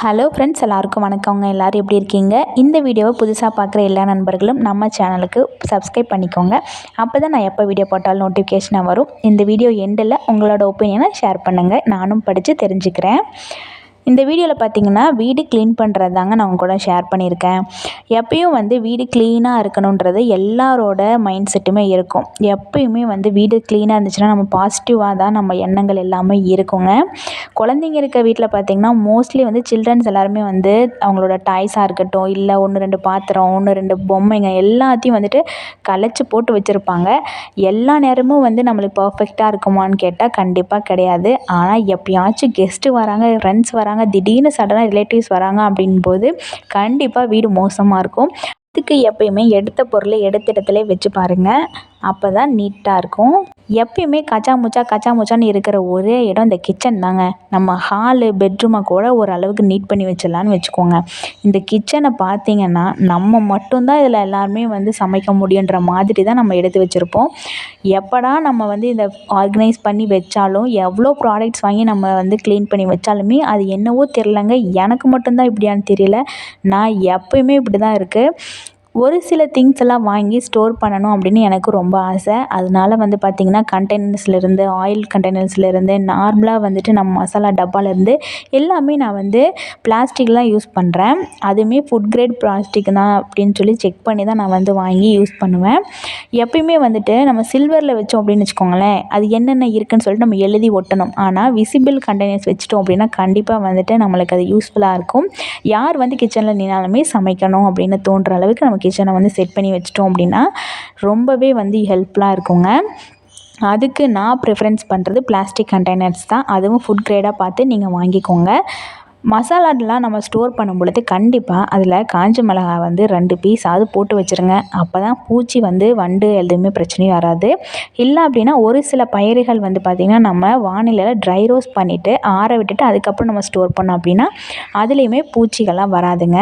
Hello friends எல்லாருக்கும் வணக்கங்க எல்லோரும் எப்படி இருக்கீங்க? இந்த வீடியோவை புதுசாக பார்க்குற எல்லா நண்பர்களும் நம்ம சேனலுக்கு சப்ஸ்கிரைப் பண்ணிக்கோங்க. அப்போ தான் நான் எப்போ வீடியோ போட்டாலும் நோட்டிஃபிகேஷனாக வரும். இந்த வீடியோ எண்டில் உங்களோட ஒப்பீனியனை ஷேர் பண்ணுங்கள் நானும் படித்து தெரிஞ்சுக்கிறேன். இந்த வீடியோவில் பார்த்தீங்கன்னா வீடு க்ளீன் பண்ணுறது தாங்க நான் உங்க கூட ஷேர் பண்ணியிருக்கேன் எப்பயும் வந்து வீடு க்ளீனாக இருக்கணுன்றது எல்லாரோட மைண்ட் செட்டுமே இருக்கும். எப்பயுமே வந்து வீடு க்ளீனாக இருந்துச்சுன்னா நம்ம பாசிட்டிவாக தான் நம்ம எண்ணங்கள் எல்லாமே இருக்குங்க. குழந்தைங்க இருக்க வீட்டில் பார்த்திங்கன்னா மோஸ்ட்லி வந்து சில்ட்ரன்ஸ் எல்லாருமே வந்து அவங்களோட டாய்ஸாக இருக்கட்டும் இல்லை ஒன்று ரெண்டு பாத்திரம் ஒன்று ரெண்டு பொம்மைங்க எல்லாத்தையும் வந்துட்டு கலைச்சி போட்டு வச்சுருப்பாங்க. எல்லா நேரமும் வந்து நம்மளுக்கு பர்ஃபெக்டாக இருக்குமான்னு கேட்டால் கண்டிப்பாக கிடையாது. ஆனால் எப்பயாச்சும் கெஸ்ட்டு வராங்க ஃப்ரெண்ட்ஸ் வராங்க திடீர்னு சடனாக ரிலேட்டிவ்ஸ் வராங்க அப்படின்போது கண்டிப்பாக வீடு மோசமாக இருக்கும். அதுக்கு எப்பயுமே எடுத்த பொருளை எடுத்த இடத்துல வச்சு பாருங்கள் அப்போ தான் நீட்டாக இருக்கும். எப்பயுமே கச்சா முச்சா கச்சா முச்சான்னு இருக்கிற ஒரே இடம் இந்த கிச்சன் தாங்க. நம்ம ஹாலு பெட்ரூமை கூட ஓரளவுக்கு நீட் பண்ணி வச்சிடலான்னு வச்சுக்கோங்க. இந்த கிச்சனை பார்த்தீங்கன்னா நம்ம மட்டும்தான் இதில் எல்லாருமே வந்து சமைக்க முடியுன்ற மாதிரி தான் நம்ம எடுத்து வச்சுருப்போம். எப்படா நம்ம வந்து இந்த ஆர்கனைஸ் பண்ணி வச்சாலும் எவ்வளோ ப்ராடக்ட்ஸ் வாங்கி நம்ம வந்து க்ளீன் பண்ணி வச்சாலுமே அது என்னவோ தெரிலங்க எனக்கு மட்டும்தான் இப்படியான்னு தெரியல. நான் எப்பயுமே இப்படி தான் இருக்குது ஒரு சில திங்ஸ் எல்லாம் வாங்கி ஸ்டோர் பண்ணணும் அப்படின்னு எனக்கு ரொம்ப ஆசை. அதனால வந்து பார்த்திங்கன்னா கண்டெய்னர்ஸ்லேருந்து ஆயில் கண்டெய்னர்ஸ்லேருந்து நார்மலாக வந்துட்டு நம்ம மசாலா டப்பாலேருந்து எல்லாமே நான் வந்து பிளாஸ்டிக்லாம் யூஸ் பண்ணுறேன் அதுவுமே ஃபுட் கிரேட் பிளாஸ்டிக் தான் அப்படின்னு சொல்லி செக் பண்ணி தான் நான் வந்து வாங்கி யூஸ் பண்ணுவேன். எப்பயுமே வந்துட்டு நம்ம சில்வரில் வச்சோம் அப்படின்னு வச்சுக்கோங்களேன் அது என்னென்ன இருக்குன்னு சொல்லிட்டு நம்ம எழுதி ஒட்டணும். ஆனால் விசிபிள் கண்டெய்னர்ஸ் வச்சிட்டோம் அப்படின்னா கண்டிப்பாக வந்துட்டு நம்மளுக்கு அது யூஸ்ஃபுல்லாக இருக்கும். யார் வந்து கிச்சனில் நின்னாலுமே சமைக்கணும் அப்படின்னு தோன்ற அளவுக்கு நம்ம கிச்சனை வந்து செட் பண்ணி வச்சிட்டோம் அப்படின்னா ரொம்பவே வந்து ஹெல்ப்ஃபுல்லாக இருக்குங்க. அதுக்கு நான் ப்ரிஃபரன்ஸ் பண்ணுறது பிளாஸ்டிக் கண்டெய்னர்ஸ் தான். அதுவும் ஃபுட் கிரேடாக பார்த்து நீங்கள் வாங்கிக்கோங்க. மசாலாலாம் நம்ம ஸ்டோர் பண்ணும் பொழுது கண்டிப்பாக அதில் காஞ்ச மிளகா வந்து ரெண்டு பீஸ் அது போட்டு வச்சுருங்க. அப்போ தான் பூச்சி வந்து வண்டு எதுவுமே பிரச்சனையும் வராது. இல்லை அப்படின்னா ஒரு சில பயிர்கள் வந்து பார்த்திங்கன்னா நம்ம வானிலையில் ட்ரை ரோஸ்ட் பண்ணிவிட்டு ஆற விட்டுட்டு அதுக்கப்புறம் நம்ம ஸ்டோர் பண்ணோம் அப்படின்னா அதுலேயுமே பூச்சிகள்லாம் வராதுங்க.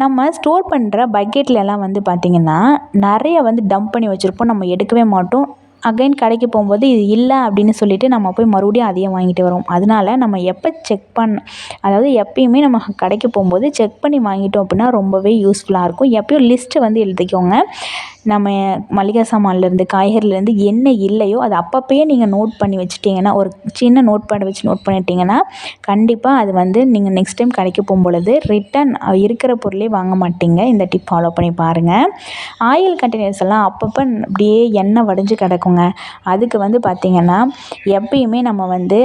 நம்ம ஸ்டோர் பண்ணுற பக்கெட்லலாம் வந்து பார்த்திங்கன்னா நிறைய வந்து டம்ப் பண்ணி வச்சுருப்போம். நம்ம எடுக்கவே மாட்டோம். அகைன் கடைக்கு போகும்போது இது இல்லை அப்படின்னு சொல்லிவிட்டு நம்ம போய் மறுபடியும் அதையே வாங்கிட்டு வருவோம் அதனால நம்ம எப்போ செக் பண்ண அதாவது எப்பயுமே நம்ம கடைக்கு போகும்போது செக் பண்ணி வாங்கிட்டோம் அப்படின்னா ரொம்பவே யூஸ்ஃபுல்லாக இருக்கும். எப்பயும் லிஸ்ட்டு வந்து எழுதிக்கோங்க. நம்ம மளிகை சாமான்லேருந்து காய்கறிலேருந்து என்ன இல்லையோ அது அப்பப்பயே நீங்கள் நோட் பண்ணி வச்சுட்டிங்கன்னா ஒரு சின்ன நோட் பேடை வச்சு நோட் பண்ணிட்டிங்கன்னா கண்டிப்பாக அது வந்து நீங்கள் நெக்ஸ்ட் டைம் கடைக்கு போகும்பொழுது ரிட்டன் இருக்கிற பொருளே வாங்க மாட்டீங்க. இந்த டிப் ஃபாலோ பண்ணி பாருங்கள் ஆயில் கண்டெய்னர்ஸ் எல்லாம் அப்பப்போ அப்படியே எண்ணெய் வடிஞ்சு கிடக்குங்க. அதுக்கு வந்து பார்த்திங்கன்னா எப்பயுமே நம்ம வந்து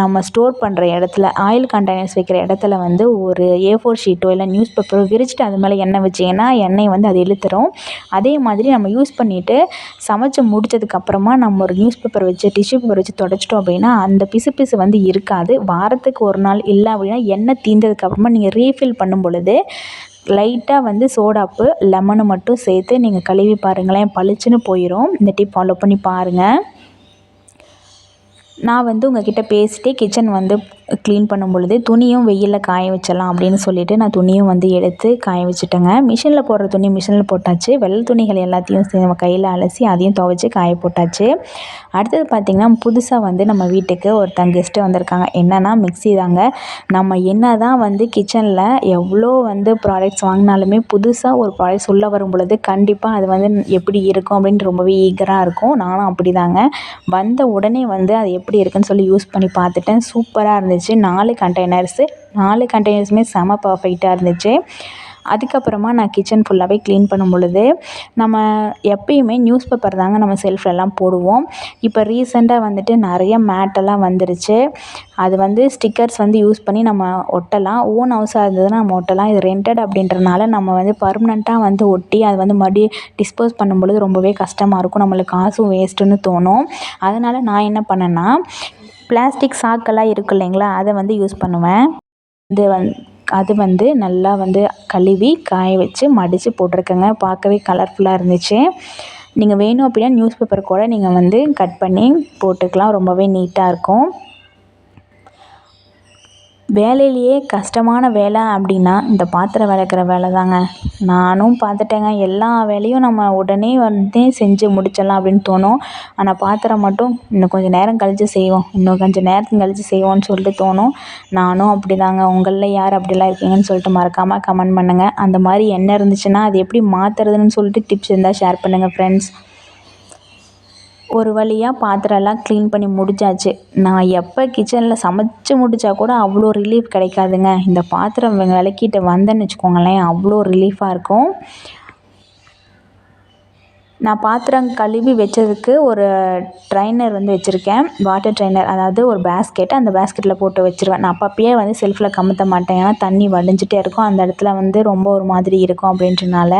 நம்ம ஸ்டோர் பண்ணுற இடத்துல ஆயில் கண்டெய்னர்ஸ் வைக்கிற இடத்துல வந்து ஒரு ஏ ஃபோர் ஷீட்டோ இல்லை நியூஸ் பேப்பரோ விரிச்சிட்டு அது மேலே எண்ணெய் வச்சிங்கன்னா எண்ணெய் வந்து அது இழுத்துரும். அதே மாதிரி நம்ம யூஸ் பண்ணிவிட்டு சமைச்சு முடிச்சதுக்கப்புறமா நம்ம ஒரு நியூஸ் பேப்பர் வச்சு டிஷ்யூ பேப்பர் வச்சு தொடச்சிட்டோம் அப்படின்னா அந்த பிசு பிசு வந்து இருக்காது. வாரத்துக்கு ஒரு நாள் இல்லை அப்படின்னா எண்ணெய் தீர்ந்ததுக்கப்புறமா நீங்கள் ரீஃபில் பண்ணும் பொழுது லைட்டாக வந்து சோடாப்பு லெமனு மட்டும் சேர்த்து நீங்கள் கழுவி பாருங்களேன் பளிச்சுன்னு போயிடும் இந்த டிப் ஃபாலோ பண்ணி பாருங்கள் நான் வந்து உங்கள்கிட்ட பேசிட்டே கிச்சன் வந்து க்ளீன் பண்ணும் பொழுது துணியும் வெயிலில் காய வச்சிடலாம் அப்படின்னு சொல்லிட்டு நான் துணியும் வந்து எடுத்து காய வச்சுட்டேங்க. மிஷினில் போடுற துணி மிஷினில் போட்டாச்சு. வெள்ளை துணிகள் எல்லாத்தையும் நம்ம கையில் அலசி அதையும் துவைச்சி காய போட்டாச்சு. அடுத்தது பார்த்திங்கன்னா புதுசாக வந்து நம்ம வீட்டுக்கு ஒருத்தங்க கெஸ்ட்டு வந்திருக்காங்க. என்னென்னா மிக்சி தாங்க. நம்ம என்ன தான் வந்து கிச்சனில் எவ்வளோ வந்து ப்ராடக்ட்ஸ் வாங்கினாலுமே புதுசாக ஒரு ப்ராடக்ட்ஸ் உள்ளே வரும் பொழுது கண்டிப்பாக அது வந்து எப்படி இருக்கும் அப்படின்னு ரொம்பவே ஈகராக இருக்கும். நானும் அப்படி தாங்க வந்த உடனே வந்து அது எப்படி இருக்குன்னு சொல்லி யூஸ் பண்ணி பார்த்துட்டேன். சூப்பராக இருந்துச்சு. இருந்துச்சு. நாலு கண்டெய்னர்ஸு நாலு கண்டெய்னர்ஸுமே செம பர்ஃபெக்டாக இருந்துச்சு. அதுக்கப்புறமா நான் கிச்சன் ஃபுல்லாகவே க்ளீன் பண்ணும் பொழுது நம்ம எப்பயுமே நியூஸ் பேப்பர் தாங்க நம்ம செல்ஃப்லலாம் போடுவோம். இப்போ ரீசெண்டாக வந்துட்டு நிறைய மேட்டெல்லாம் வந்துருச்சு. அது வந்து ஸ்டிக்கர்ஸ் வந்து யூஸ் பண்ணி நம்ம ஒட்டலாம். ஓன் ஹவுஸாக இருந்ததுன்னா நம்ம ஒட்டலாம். இது ரெண்டட் அப்படின்றனால நம்ம வந்து பர்மனெண்ட்டாக வந்து ஒட்டி அது வந்து மறுபடியும் டிஸ்போஸ் பண்ணும் பொழுது ரொம்பவே கஷ்டமாக இருக்கும். நம்மளுக்கு காசும் வேஸ்ட்டுன்னு தோணும். அதனால் நான் என்ன பண்ணேன்னா பிளாஸ்டிக் சாக்கெல்லாம் இருக்குது இல்லைங்களா அதை வந்து யூஸ் பண்ணுவேன். இது வந் அது வந்து நல்லா வந்து கழுவி காய வச்சு மடித்து போட்டிருக்கேங்க. பார்க்கவே கலர்ஃபுல்லாக இருந்துச்சு. நீங்கள் வேணும் அப்படின்னா நியூஸ் பேப்பர் கூட நீங்கள் வந்து கட் பண்ணி போட்டுக்கலாம். ரொம்பவே நீட்டாக இருக்கும். வேலையிலேயே கஷ்டமான வேலை அப்படின்னா இந்த பாத்திரம் விளக்குற வேலை தாங்க. நானும் பார்த்துட்டேங்க. எல்லா வேலையும் நம்ம உடனே வந்து செஞ்சு முடிச்சிடலாம் அப்படின்னு தோணும். ஆனால் பாத்திரம் மட்டும் இன்னும் கொஞ்சம் நேரம் கழித்து செய்வோம். இன்னும் கொஞ்சம் நேரம் கழித்து செய்வோம்னு சொல்லிட்டு தோணும். நானும் அப்படி தாங்க உங்களில் யார் அப்படிலாம் இருக்கீங்கன்னு சொல்லிட்டு மறக்காமல் கமெண்ட் பண்ணுங்கள் அந்த மாதிரி என்ன இருந்துச்சுன்னா அது எப்படி மாற்றுறதுன்னு சொல்லிட்டு டிப்ஸ் இருந்தால் ஷேர் பண்ணுங்கள் ஃப்ரெண்ட்ஸ் ஒரு வழியாக பாத்திரம்லாம் க்ளீன் பண்ணி முடிச்சாச்சு. நான் எப்போ கிச்சனில் சமைச்சு முடித்தா கூட அவ்வளோ ரிலீஃப் கிடைக்காதுங்க. இந்த பாத்திரம் விளக்கிட்டு வந்தேன்னு வச்சுக்கோங்களேன் அவ்வளோ ரிலீஃபாக இருக்கும். நான் பாத்திரம் கழுவி வச்சதுக்கு ஒரு ட்ரைனர் வந்து வச்சுருக்கேன். வாட்டர் ட்ரைனர் அதாவது ஒரு பேஸ்கெட் அந்த பேஸ்கெட்டில் போட்டு வச்சுருவேன். நான் அப்பப்பயே வந்து செல்ஃபில் கமுத்த மாட்டேன். ஏன்னா தண்ணி வடிஞ்சிட்டே இருக்கும். அந்த இடத்துல வந்து ரொம்ப ஒரு மாதிரி இருக்கும் அப்படின்றனால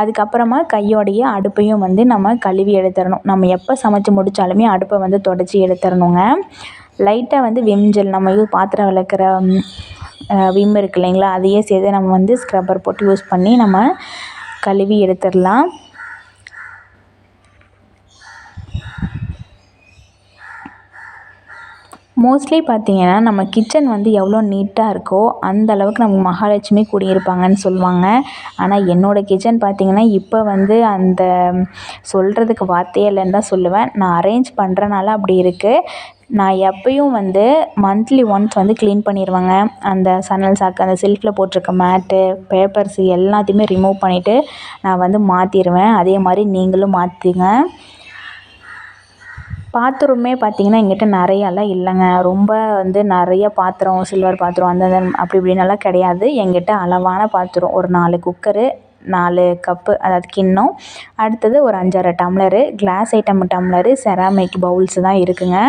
அதுக்கப்புறமா கையோடையே அடுப்பையும் வந்து நம்ம கழுவி எடுத்துடணும். நம்ம எப்போ சமைச்சு முடித்தாலுமே அடுப்பை வந்து தொடச்சி எடுத்துடணுங்க. லைட்டாக வந்து விம் ஜெல் நம்ம யூஸ் பாத்திரம் விளக்குற விம் இருக்கு இல்லைங்களா? அதையே சேர்த்து நம்ம வந்து ஸ்க்ரப்பர் போட்டு யூஸ் பண்ணி நம்ம கழுவி எடுத்துடலாம். மோஸ்ட்லி பார்த்திங்கன்னா நம்ம கிச்சன் வந்து எவ்வளோ நீட்டாக இருக்கோ அந்த அளவுக்கு நம்ம மகாலட்சுமி குடியிருப்பாங்கன்னு சொல்லுவாங்க. ஆனால் என்னோடய கிச்சன் பார்த்திங்கன்னா இப்போ வந்து அந்த சொல்கிறதுக்கு வார்த்தையே இல்லைன்னு தான் சொல்லுவேன். நான் அரேஞ்ச் பண்ணுறனால அப்படி இருக்குது நான் எப்பயும் வந்து மந்த்லி ஒன்ஸ் வந்து க்ளீன் பண்ணிடுவேங்க அந்த சணல் சாக்கு அந்த செல்ஃபில் போட்டிருக்க மேட்டு பேப்பர்ஸ் எல்லாத்தையுமே ரிமூவ் பண்ணிவிட்டு நான் வந்து மாற்றிடுவேன் அதே மாதிரி நீங்களும் மாற்றிங்க பாத்திரமே பார்த்திங்கன்னா எங்கிட்ட நிறையாலாம் இல்லைங்க. ரொம்ப வந்து நிறைய பாத்திரம் சில்வர் பாத்திரம் அந்த அப்படி இப்படின்னெல்லாம் கிடையாது. எங்கிட்ட அளவான பாத்திரம். ஒரு நாலு குக்கரு நாலு கப்பு அதாவது கிண்ணம். அடுத்தது ஒரு அஞ்சாறு tumbler glass item tumbler ceramic bowls தான் இருக்குதுங்க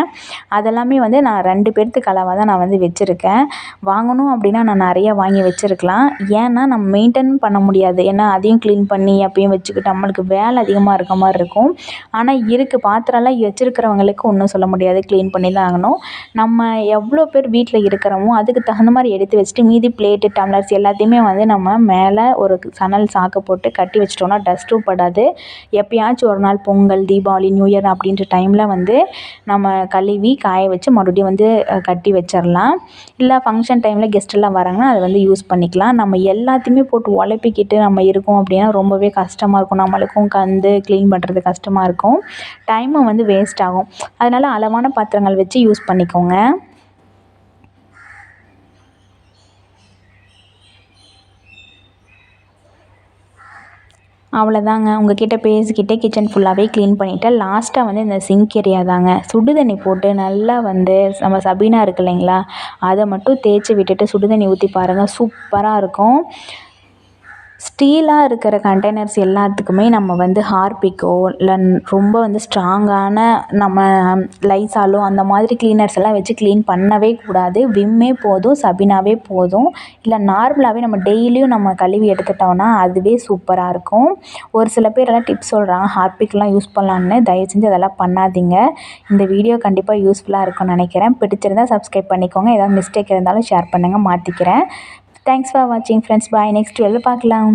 அதெல்லாமே வந்து நான் ரெண்டு பேர்த்துக்கு அளவாக தான் நான் வந்து வச்சுருக்கேன். வாங்கணும் அப்படின்னா நான் நிறைய வாங்கி வச்சுருக்கலாம். ஏன்னா நம்ம மெயின்டைன் பண்ண முடியாது. ஏன்னா அதையும் க்ளீன் பண்ணி அப்பயும் வச்சுக்கிட்டு நம்மளுக்கு வேலை அதிகமாக இருக்க மாதிரி இருக்கும். ஆனால் இருக்குது பாத்திரம்லாம் வச்சுருக்கிறவங்களுக்கு ஒன்றும் சொல்ல முடியாது. க்ளீன் பண்ணி தான் ஆகணும். நம்ம எவ்வளோ பேர் வீட்டில் இருக்கிறோமோ அதுக்கு தகுந்த மாதிரி எடுத்து வச்சுட்டு மீதி பிளேட்டு டம்ளர்ஸ் எல்லாத்தையுமே வந்து நம்ம மேலே ஒரு சணல் சா சாக்கு போட்டு கட்டி வச்சிட்டோன்னா டஸ்ட்டும் படாது. எப்போயாச்சும் ஒரு நாள் பொங்கல் தீபாவளி நியூ இயர் அப்படின்ற டைமில் வந்து நம்ம கழுவி காய வச்சு மறுபடியும் வந்து கட்டி வச்சிடலாம். இல்லை ஃபங்க்ஷன் டைமில் கெஸ்ட்டெல்லாம் வராங்கன்னா அதை வந்து யூஸ் பண்ணிக்கலாம். நம்ம எல்லாத்தையுமே போட்டு உழப்பிக்கிட்டு நம்ம இருக்கோம் அப்படின்னா ரொம்பவே கஷ்டமாக இருக்கும். நம்மளுக்கும் கந்து க்ளீன் பண்ணுறது கஷ்டமாக இருக்கும். டைமும் வந்து வேஸ்ட் ஆகும். அதனால் அளவான பாத்திரங்கள் வச்சு யூஸ் பண்ணிக்கோங்க. அவ்வளோதாங்க உங்ககிட்ட பேசிக்கிட்டே கிச்சன் ஃபுல்லாகவே க்ளீன் பண்ணிவிட்டேன் லாஸ்ட்டாக வந்து இந்த சிங்க் ஏரியா தாங்க. சுடுதண்ணி போட்டு நல்லா வந்து நம்ம சபீனா இருக்கு இல்லைங்களா அதை மட்டும் தேய்ச்சி விட்டுட்டு சுடுதண்ணி ஊற்றி பாருங்கள் சூப்பராக இருக்கும். ஸ்டீலாக இருக்கிற கண்டெய்னர்ஸ் எல்லாத்துக்குமே நம்ம வந்து ஹார்பிக்கோ இல்லை ரொம்ப வந்து ஸ்ட்ராங்கான நம்ம லைஸாலோ அந்த மாதிரி க்ளீனர்ஸ் எல்லாம் வச்சு க்ளீன் பண்ணவே கூடாது. விம்மே போதும் சபினாவே போதும். இல்லை நார்மலாகவே நம்ம டெய்லியும் நம்ம கழுவி எடுத்துட்டோன்னா அதுவே சூப்பராக இருக்கும். ஒரு சில பேர் எல்லாம் டிப்ஸ் சொல்கிறாங்க ஹார்பிக்லாம் யூஸ் பண்ணலான்னு தயவு செஞ்சு அதெல்லாம் பண்ணாதீங்க. இந்த வீடியோ கண்டிப்பாக யூஸ்ஃபுல்லாக இருக்கும்னு நினைக்கிறேன். பிடிச்சிருந்தால் சப்ஸ்கிரைப் பண்ணிக்கோங்க. ஏதாவது மிஸ்டேக் இருந்தாலும் ஷேர் பண்ணுங்கள் மாற்றிக்கிறேன் தேங்க்ஸ் ஃபார் வாட்சிங் ஃப்ரெண்ட்ஸ் பாய் நெக்ஸ்ட் வீடியோவில் பார்க்கலாம்